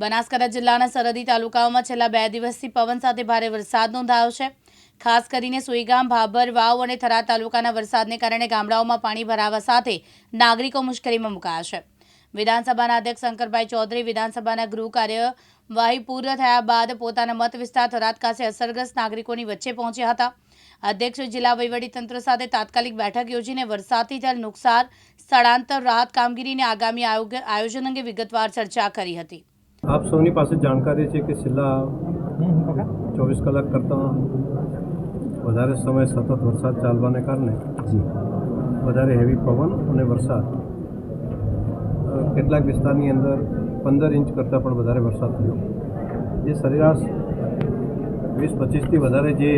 બનાસકાંઠા જિલ્લાના સરહદી તાલુકાઓમાં છેલ્લા બે દિવસથી પવન સાથે ભારે વરસાદ નોંધાયો છે. ખાસ કરીને સુઈગામ, ભાભર, વાવ અને થરાદ તાલુકાના વરસાદને કારણે ગામડાઓમાં પાણી ભરાવા સાથે નાગરિકો મુશ્કેલીમાં મુકાયા છે. વિધાનસભાના અધ્યક્ષ શંકરભાઈ ચૌધરી વિધાનસભાના ગૃહ કાર્યવાહી પૂર્ણ થયા બાદ પોતાના મત વિસ્તાર થરાદ ખાતે અસરગ્રસ્ત નાગરિકોની વચ્ચે પહોંચ્યા હતા. અધ્યક્ષ જિલ્લા વહીવટીતંત્ર સાથે તાત્કાલિક બેઠક યોજીને વરસાદથી થયેલ નુકસાન, સ્થળાંતર, રાહત કામગીરીને આગામી આયોજન અંગે વિગતવાર ચર્ચા કરી હતી. આપ સૌની પાસે જાણકારી છે કે છેલ્લા ચોવીસ કલાક કરતાં વધારે સમય સતત વરસાદ ચાલવાને કારણે વધારે હેવી પવન અને વરસાદ કેટલાક વિસ્તારની અંદર પંદર ઇંચ કરતાં પણ વધારે વરસાદ થયો. જે સરેરાશ વીસ પચીસથી વધારે જે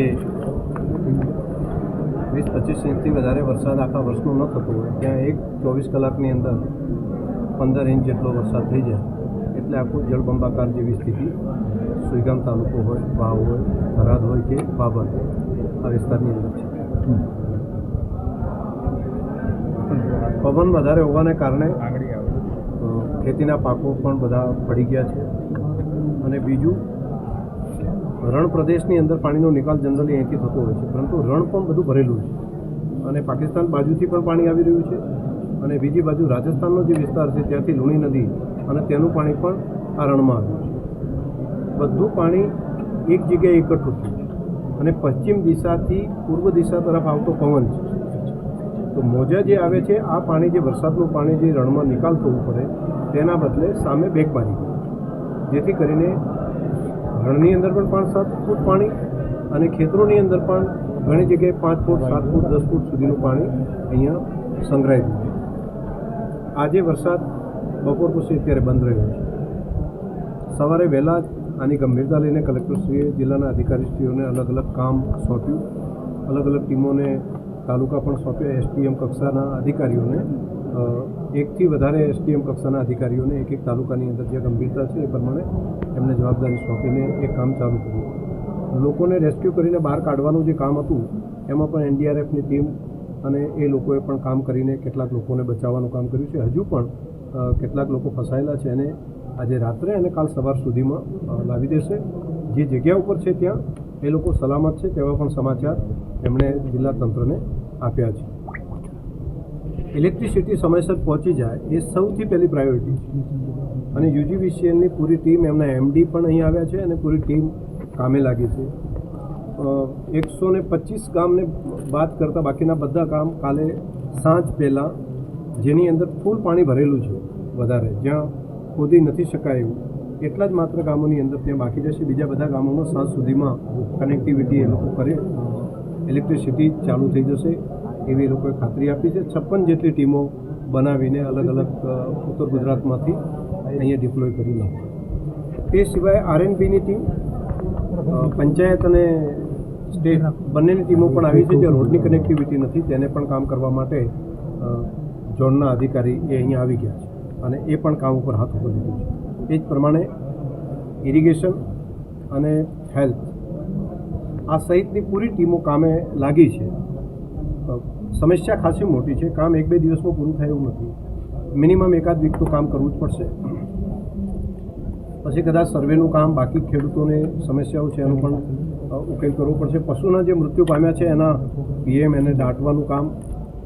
વીસ પચીસ ઇંચથી વધારે વરસાદ આખા વર્ષનો ન થતો હોય ત્યાં એક ચોવીસ કલાકની અંદર પંદર ઇંચ જેટલો વરસાદ થઈ જાય. એટલે આખું જળબંબાકાર જેવી સ્થિતિ. સુઈગામ તાલુકો હોય, વાવ હોય થરાદ હોય કે બાબર આ વિસ્તારની અંદર છે. પવન વધારે હોવાને કારણે ખેતીના પાકો પણ બધા પડી ગયા છે. અને બીજું, રણ પ્રદેશની અંદર પાણીનો નિકાલ જનરલી અહીંથી થતો હોય છે, પરંતુ રણ પણ બધું ભરેલું છે. અને પાકિસ્તાન બાજુથી પણ પાણી આવી રહ્યું છે. અને બીજી બાજુ રાજસ્થાનનો જે વિસ્તાર છે, ત્યાંથી લુણી નદી અને તેનું પાણી પણ આ રણમાં આવ્યું છે. બધું પાણી એક જગ્યાએ એકઠું થયું અને પશ્ચિમ દિશાથી પૂર્વ દિશા તરફ આવતો પવન છે. તો મોજા જે આવે છે, આ પાણી જે વરસાદનું પાણી જે રણમાં નિકાલ થવું પડે, તેના બદલે સામે બેક મારી જેથી કરીને રણની અંદર પણ પાંચ સાત ફૂટ પાણી અને ખેતરોની અંદર પણ ઘણી જગ્યાએ પાંચ ફૂટ, સાત ફૂટ, દસ ફૂટ સુધીનું પાણી અહીંયા સંગ્રહાય છે. આજે વરસાદ બપોર પછી અત્યારે બંધ રહ્યો છે. સવારે વહેલા જ આની ગંભીરતા લઈને કલેક્ટરશ્રીએ જિલ્લાના અધિકારીશ્રીઓને અલગ અલગ કામ સોંપ્યું. અલગ અલગ ટીમોને તાલુકા પણ સોંપ્યા. એસટીએમ કક્ષાના અધિકારીઓને એકથી વધારે એસટીએમ કક્ષાના અધિકારીઓને એક એક તાલુકાની અંદર જે ગંભીરતા છે એ પ્રમાણે એમને જવાબદારી સોંપીને એ કામ ચાલુ કર્યું. લોકોને રેસ્ક્યુ કરીને બહાર કાઢવાનું જે કામ હતું, એમાં પણ એનડીઆરએફની ટીમ અને એ લોકોએ પણ કામ કરીને કેટલાક લોકોને બચાવવાનું કામ કર્યું છે. હજુ પણ કેટલાક લોકો ફસાયેલા છે એને આજે રાત્રે અને કાલ સવાર સુધીમાં લાવી દેશે. જે જગ્યા ઉપર છે ત્યાં, એ લોકો સલામત છે તેવા પણ સમાચાર એમણે જિલ્લા તંત્રને આપ્યા છે. ઇલેક્ટ્રિસિટી સમયસર પહોંચી જાય એ સૌથી પહેલી પ્રાયોરિટી છે. અને યુજીવીસીએલની પૂરી ટીમ, એમના એમડી પણ અહીં આવ્યા છે અને પૂરી ટીમ કામે લાગી છે. એકસો ને પચીસ ગામને બાદ કરતાં બાકીના બધા કામ કાલે સાંજ પહેલાં જેની અંદર ફૂલ પાણી ભરેલું છે. વધારે. જ્યાં ખોદી નથી શકાય એવું. એટલા જ માત્ર ગામોની અંદર ત્યાં બાકી રહેશે. બીજા બધા ગામોમાં સાંજ સુધીમાં કનેક્ટિવિટી એ લોકો કરે. ઇલેક્ટ્રિસિટી ચાલુ થઈ જશે. એવી એ લોકોએ ખાતરી આપી છે. છપ્પન જેટલી ટીમો બનાવીને અલગ અલગ ઉત્તર ગુજરાતમાંથી અહીંયા ડિપ્લોય કરી નાખી. તે સિવાય આરએનબીની ટીમ પંચાયત અને સ્ટેટ બંનેની ટીમો પણ આવી છે. જે રોડની કનેક્ટિવિટી નથી, તેને પણ કામ કરવા માટે ઝોનના અધિકારી એ અહીંયા આવી ગયા છે. અને એ પણ કામ ઉપર હાથ ઉપર લીધું છે. એ જ પ્રમાણે ઇરિગેશન અને હેલ્થ આ સહિતની પૂરી ટીમો કામે લાગી છે. સમસ્યા ખાસી મોટી છે. કામ એક બે દિવસમાં પૂરું થાય એવું નથી. મિનિમમ એકાદ વીક તો કામ કરવું જ પડશે. પછી કદાચ સર્વેનું કામ બાકી ખેડૂતોને સમસ્યાઓ છે એનું પણ ઉકેલ કરવો પડશે. પશુના જે મૃત્યુ પામ્યા છે એના પીએમ એને દાટવાનું કામ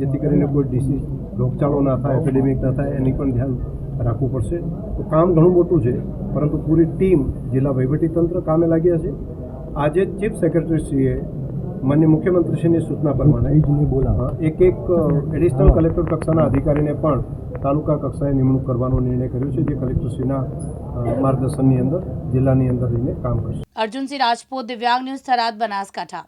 જેથી કરીને કોઈ ડિસીઝ રોગચાળો ના થાય એપિડેમિક ના થાય એની પણ ધ્યાન રાખવું પડશે. તો કામ ઘણું મોટું છે પરંતુ પૂરી ટીમ જિલ્લા વહીવટીતંત્ર કામે લાગ્યા છે. આજે ચીફ સેક્રેટરીશ્રીએ માન્ય મુખ્યમંત્રીશ્રીની સૂચના પ્રમાણે બોલા એક એક એડિશનલ કલેક્ટર કક્ષાના અધિકારીને પણ તાલુકા કક્ષાએ નિમણૂક કરવાનો નિર્ણય કર્યો છે જે કલેક્ટરશ્રીના માર્ગદર્શનની અંદર જિલ્લાની અંદર રહીને કામ કરશે. અર્જુનસિંહ રાજપૂત દિવ્યાંગ ન્યૂઝ થરાદ બનાસકાંઠા.